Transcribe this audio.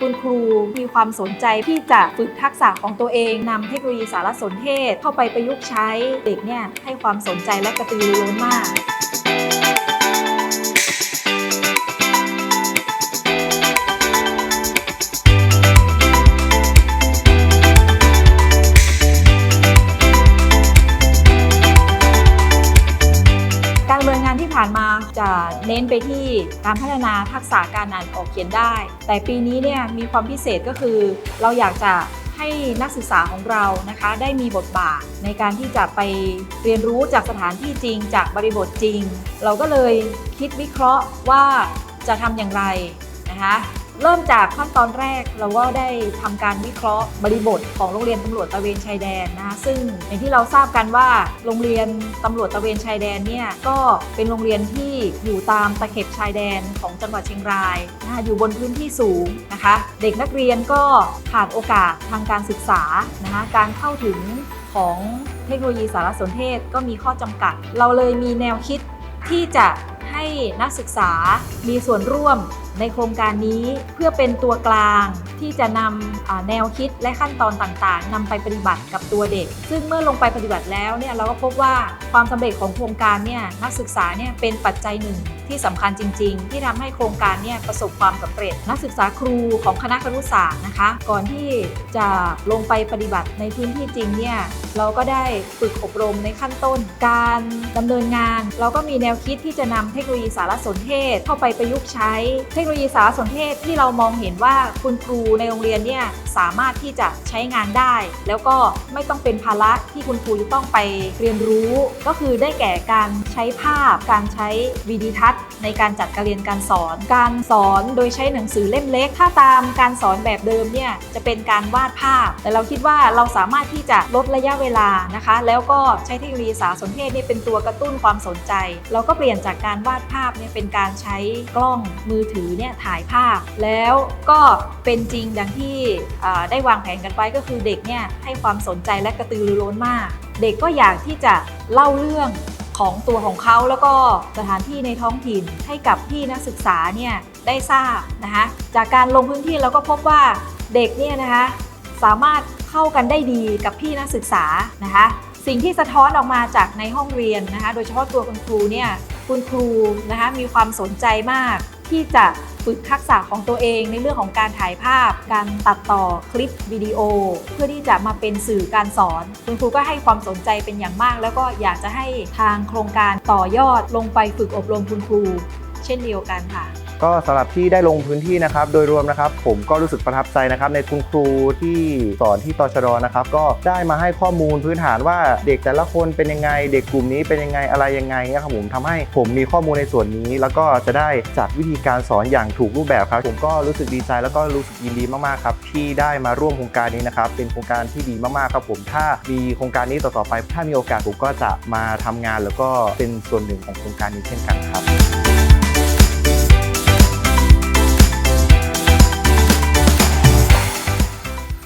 คุณครูมีความสนใจที่จะฝึกทักษะของตัวเองนำเทคโนโลยีสารสนเทศ เข้าไปประยุกต์ใช้เด็กเนี่ยให้ความสนใจและกระตือรือร้นมากานมาจะเน้นไปที่การพัฒนาทักษะการอ่านออกเขียนได้ แต่ปีนี้เนี่ยมีความพิเศษก็คือเราอยากจะให้นักศึกษาของเรานะคะได้มีบทบาทในการที่จะไปเรียนรู้จากสถานที่จริง จากบริบทจริง เราก็เลยคิดวิเคราะห์ว่าจะทำอย่างไรนะคะ เริ่มจากขั้นตอนแรกเราก็ได้ทำการวิเคราะห์บริบทของโรงเรียนตำรวจตะเวนชายแดนนะคะซึ่งอย่างที่เราทราบกันว่าโรงเรียนตำรวจตะเวนชายแดนเนี่ยก็เป็นโรงเรียนที่อยู่ตามตะเข็บชายแดนของจังหวัดเชียงรายนะคะอยู่บนพื้นที่สูงนะคะ เด็กนักเรียนก็ขาดโอกาสทางการศึกษานะคะการเข้าถึงของเทคโนโลยีสารสนเทศก็มีข้อจำกัด เราเลยมีแนวคิดที่จะให้นักศึกษามีส่วนร่วม ในโครงการนี้เพื่อเป็นตัวกลาง ที่จะนำอ่าแนวคิดและขั้นตอนต่างๆนำไปปฏิบัติกับตัวเด็ก ซึ่งเมื่อลงไปปฏิบัติแล้วเนี่ยเราก็พบว่าความสำเร็จของโครงการเนี่ยนักศึกษาเนี่ยเป็นปัจจัยหนึ่งที่สำคัญจริง ๆ ที่ทำให้โครงการเนี่ยประสบความสำเร็จ นักศึกษาครูของคณะครุศาสตร์นะคะ ก่อนที่จะลงไปปฏิบัติในพื้นที่จริงเนี่ยเราก็ได้ฝึกอบรมในขั้นต้น การดำเนินงาน เราก็มีแนวคิดที่จะนำเทคโนโลยีสารสนเทศ เข้าไปประยุกต์ใช้ เทคโนโลยีสารสนเทศที่เรามองเห็นว่าคุณครูในโรงเรียนเนี่ยสามารถที่จะใช้งานได้ แล้วก็ไม่ต้องเป็นภาระที่คุณครูจะต้องไปเรียนรู้ ก็คือได้แก่การใช้ภาพ การใช้วิดีทัศน์ ในการจัดการเรียนการสอน การสอนโดยใช้หนังสือเล่มเล็ก ถ้าตามการสอนแบบเดิมเนี่ยจะเป็นการวาดภาพ แต่เราคิดว่าเราสามารถที่จะลดระยะเวลานะคะ แล้วก็ใช้เทคโนโลยีสารสนเทศนี่เป็นตัวกระตุ้นความสนใจ เราก็เปลี่ยนจากการวาดภาพเนี่ยเป็นการใช้กล้องมือถือเนี่ยถ่ายภาพ แล้วก็เป็นริงดังที่ได้วางแผนกันไว้ก็คือเด็กเนี่ยให้ความสนใจและกระตือรือร้นมาก เด็กก็อยากที่จะเล่าเรื่องของตัวของเขาแล้วก็สถานที่ในท้องถิ่นให้กับพี่นักศึกษาเนี่ยได้ทราบนะคะจากการลงพื้นที่เราก็พบว่าเด็กเนี่ยนะคะสามารถเข้ากันได้ดีกับพี่นักศึกษานะคะสิ่งที่สะท้อนออกมาจากในห้องเรียนนะคะโดยเฉพาะตัวคุณครูเนี่ยคุณครูนะคะมีความสนใจมาก ที่จะฝึกทักษะของตัวเองในเรื่องของการถ่ายภาพ การตัดต่อคลิปวิดีโอ เพื่อที่จะมาเป็นสื่อการสอน คุณครูก็ให้ความสนใจเป็นอย่างมาก แล้วก็อยากจะให้ทางโครงการต่อยอดลงไปฝึกอบรมคุณครู เช่นเดียวกันค่ะ ก็สำหรับที่ได้ลงพื้นที่นะครับ โดยรวมนะครับ ผมก็รู้สึกประทับใจนะครับ ในคุณครูที่สอนที่ตชดนะครับ ก็ได้มาให้ข้อมูลพื้นฐานว่าเด็กแต่ละคนเป็นยังไง เด็กกลุ่มนี้เป็นยังไงอะไรยังไงนะครับผมทำให้ผมมีข้อมูลในส่วนนี้ แล้วก็จะได้จัดวิธีการสอนอย่างถูกรูปแบบครับ ผมก็รู้สึกดีใจแล้วก็รู้สึกยินดีมากๆครับที่ได้มาร่วมโครงการนี้นะครับ เป็นโครงการที่ดีมากๆครับผมถ้ามีโครงการนี้ต่อๆไป ถ้ามีโอกาสผมก็จะมาทำงาน แล้วก็เป็นส่วนหนึ่งของโครงการนี้เช่นกันครับ